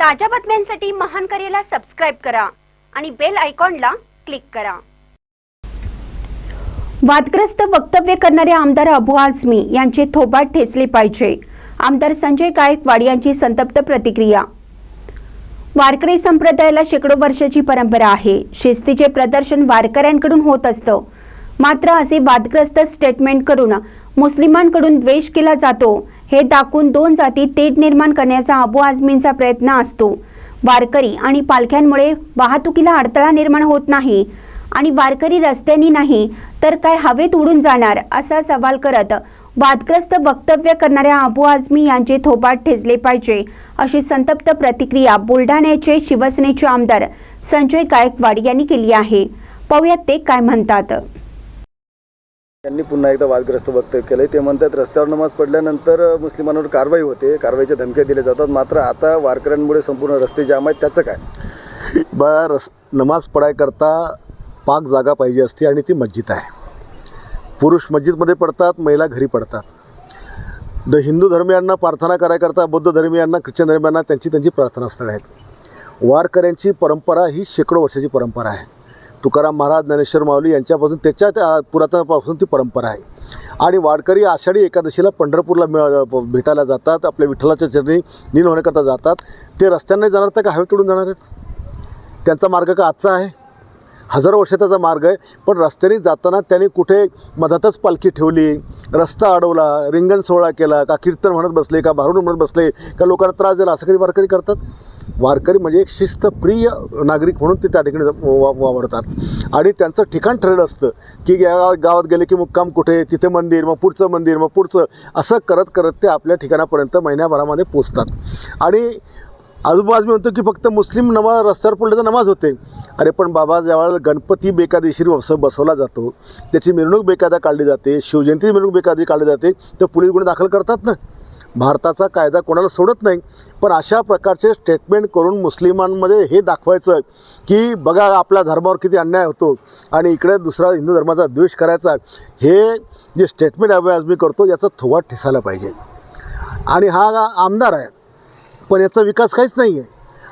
ताज्या बातम्यांसाठी महान करेला सबस्क्राईब करा आणि बेल आयकॉनला क्लिक करा. वादग्रस्त वक्तव्य करणारे आमदार अबू आझमी यांचे थोबाट ठेचले पाहिजे. आमदार संजय गायकवाड यांची संतप्त प्रतिक्रिया. वारकरी संप्रदायाला शेकडो वर्षाची परंपरा आहे. शिस्तीचे प्रदर्शन वारकऱ्यांकडून होत असतं. मात्र असे वादग्रस्त स्टेटमेंट करून मुस्लिमांकडून द्वेष केला जातो. हे दाखवून दोन जाती तेढ निर्माण करण्याचा अबू आझमींचा प्रयत्न असतो. वारकरी आणि पालख्यांमुळे वाहतुकीला अडथळा निर्माण होत नाही आणि वारकरी रस्त्यांनी नाही तर काय हवेत उडून जाणार असा सवाल करत वादग्रस्त वक्तव्य करणाऱ्या अबू आझमी यांचे थोपाट ठेचले पाहिजे अशी संतप्त प्रतिक्रिया बुलढाण्याचे शिवसेनेचे आमदार संजय गायकवाड यांनी केली आहे. पाहुयात ते काय म्हणतात. त्यांनी पुन्हा एकदा वादग्रस्त वक्तव्य केलंय. ते म्हणतात रस्त्यावर नमाज पडल्यानंतर मुस्लिमांवर कारवाई होते. कारवाईच्या धमक्या दिल्या जातात. मात्र आता वारकऱ्यांमुळे संपूर्ण रस्ते जाम आहेत. त्याचं काय? बा रस नमाज पडायकरता पाक जागा पाहिजे असते आणि ती मस्जिद आहे. पुरुष मस्जिदमध्ये पडतात महिला घरी पडतात. द हिंदू धर्मियांना प्रार्थना करायकरता बौद्ध धर्मियांना ख्रिश्चन धर्मियांना त्यांची त्यांची प्रार्थनास्थळं आहेत. वारकऱ्यांची परंपरा ही शेकडो वर्षाची परंपरा आहे. तुकाराम महाराज ज्ञानेश्वर माऊली यांच्यापासून त्याच्या त्या पुरातनापासून ती परंपरा आहे. आणि वारकरी आषाढी एकादशीला पंढरपूरला मिळ- भेटायला जातात आपल्या विठ्ठलाच्या चरणी नीन होण्याकरता जातात. ते रस्त्याने जाणार तर का हवे तोडून जाणार आहेत. त्यांचा मार्ग का आजचा आहे? हजारो वर्षाचा मार्ग आहे पण रस्त्याने जाताना त्यांनी कुठे मधातच पालखी ठेवली रस्ता अडवला रिंगण सोहळा केला का कीर्तन म्हणत बसले का भारून म्हणत बसले का लोकांना त्रास दिला असं कधी वारकरी करतात? वारकरी म्हणजे एक शिस्तप्रिय नागरिक म्हणून ते त्या ठिकाणी वा- वावरतात. आणि त्यांचं ठिकाण ठरलं असतं की या गावात गेले की मुक्काम कुठे तिथे मंदिर मग पुढचं मंदिर मग पुढचं असं करत करत ते आपल्या ठिकाणापर्यंत महिन्याभरामध्ये पोचतात. आणि आजूबाजू मी म्हणतो की फक्त मुस्लिम नमाज रस्त्यावर पडले तर नमाज होते. अरे पण बाबा ज्यावेळेला गणपती बेकायदेशीर वस बसवला जातो त्याची मिरवणूक बेकायदा काढली जाते शिवजयंती मिरवणूक बेकायदा काढली जाते तर पोलीस गुन्हे दाखल करतात ना. भारताचा कायदा कोणाला सोडत नाही. पण अशा प्रकारचे स्टेटमेंट करून मुस्लिमांमध्ये हे दाखवायचं की बघा आपल्या धर्मावर किती अन्याय होतो आणि इकडे दुसरा हिंदू धर्माचा द्वेष करायचा हे जे स्टेटमेंट अभ्यास आजमी करतो याचा थोवा ठिसायला पाहिजे. आणि हा आमदार आहे पण याचा विकास काहीच नाही आहे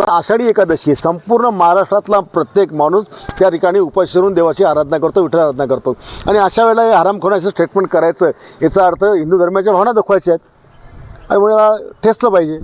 आषाढी एकादशी संपूर्ण महाराष्ट्रातला प्रत्येक माणूस त्या ठिकाणी उपाशी करून देवाची आराधना करतो विठ्ठल आराधना करतो. आणि अशा वेळेला हे हरामखोराचं स्टेटमेंट करायचं याचा अर्थ हिंदू धर्माच्या भावना दाखवायच्या आहेत. आणि मला ठेसलं पाहिजे.